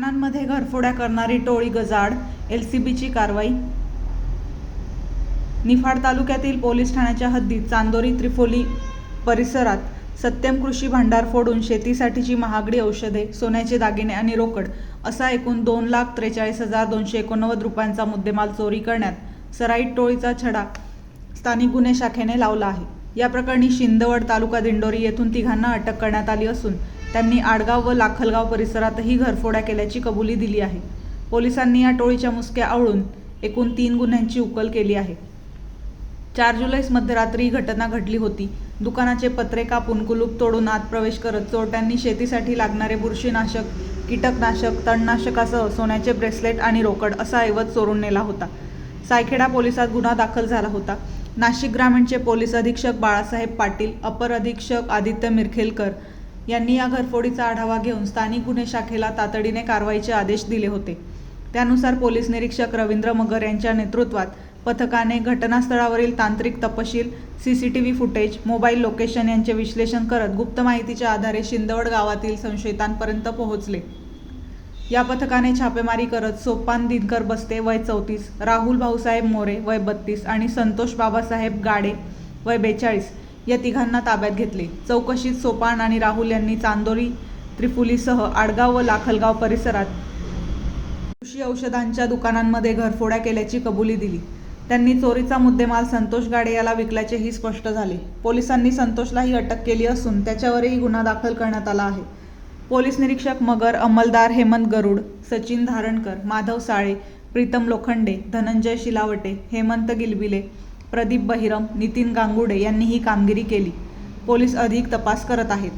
दुकानांमध्ये घरफोड्या करणारी टोळी गजाड एल सी बीची कारवाई. निफाड तालुक्यातील पोलीस ठाण्याच्या हद्दीत चांदोरी त्रिफोली परिसरात सत्यम कृषी भांडार फोडून शेतीसाठीची महागडी औषधे सोन्याचे दागिने आणि रोकड असा एकूण दोन लाख त्रेचाळीस हजार दोनशे एकोणनव्वद रुपयांचा मुद्देमाल चोरी करण्यात सराईट टोळीचा छडा स्थानिक गुन्हे शाखेने लावला आहे. या प्रकरणी शिंदवड तालुका दिंडोरी येथून तिघांना अटक करण्यात आली असून त्यांनी आडगाव व लाखलगाव परिसरातही घरफोड्या केल्याची कबुली दिली आहे. पोलिसांनी या टोळीच्या मुसक्या आवळून एकूण तीन गुन्ह्यांची उकल केली आहे. चार जुलैस मध्यरात्री ही घटना घडली होती. दुकानाचे पत्रे कापून कुलूप तोडून आत प्रवेश करत चोरट्यांनी शेतीसाठी लागणारे बुरशीनाशक कीटकनाशक तणनाशकासह सोन्याचे ब्रेसलेट आणि रोकड असा ऐवज चोरून नेला होता. सायखेडा पोलिसात गुन्हा दाखल झाला होता. नाशिक ग्रामीणचे पोलीस अधीक्षक बाळासाहेब पाटील अपर अधीक्षक आदित्य मिरखेलकर यांनी या घरफोडीचा आढावा घेऊन स्थानिक गुन्हे शाखेला तातडीने कारवाईचे आदेश दिले होते. त्यानुसार पोलीस निरीक्षक रवींद्र मगर यांच्या नेतृत्वात पथकाने घटनास्थळावरील तांत्रिक तपशील सीसीटीव्ही फुटेज मोबाईल लोकेशन यांचे विश्लेषण करत गुप्त माहितीच्या आधारे शिंदवड गावातील संशयितांपर्यंत पोहोचले. या पथकाने छापेमारी करत सोपान दिनकर बस्ते वय चौतीस राहुल भाऊसाहेब मोरे वय बत्तीस आणि संतोष बाबासाहेब गाडे वय बेचाळीस या तिघांना ताब्यात घेतले. चौकशीत सोपान आणि राहुल यांनी चांदोरी त्रिफुलीसह आडगाव व लाखलगाव परिसरात कृषी औषधांच्या दुकानांमध्ये घरफोड्या केल्याची कबुली दिली. त्यांनी चोरीचा मुद्देमाल संतोष गाडे याला विकल्याचेही स्पष्ट झाले. पोलिसांनी संतोषलाही अटक केली असून त्याच्यावरही गुन्हा दाखल करण्यात आला आहे. पोलीस निरीक्षक मगर अंमलदार हेमंत गरुड सचिन धारणकर माधव साळे प्रीतम लोखंडे धनंजय शिलावटे हेमंत गिलबिले प्रदीप बहिरम नितीन गांगुडे यांनी ही कामगिरी केली. पोलीस अधिक तपास करत आहेत.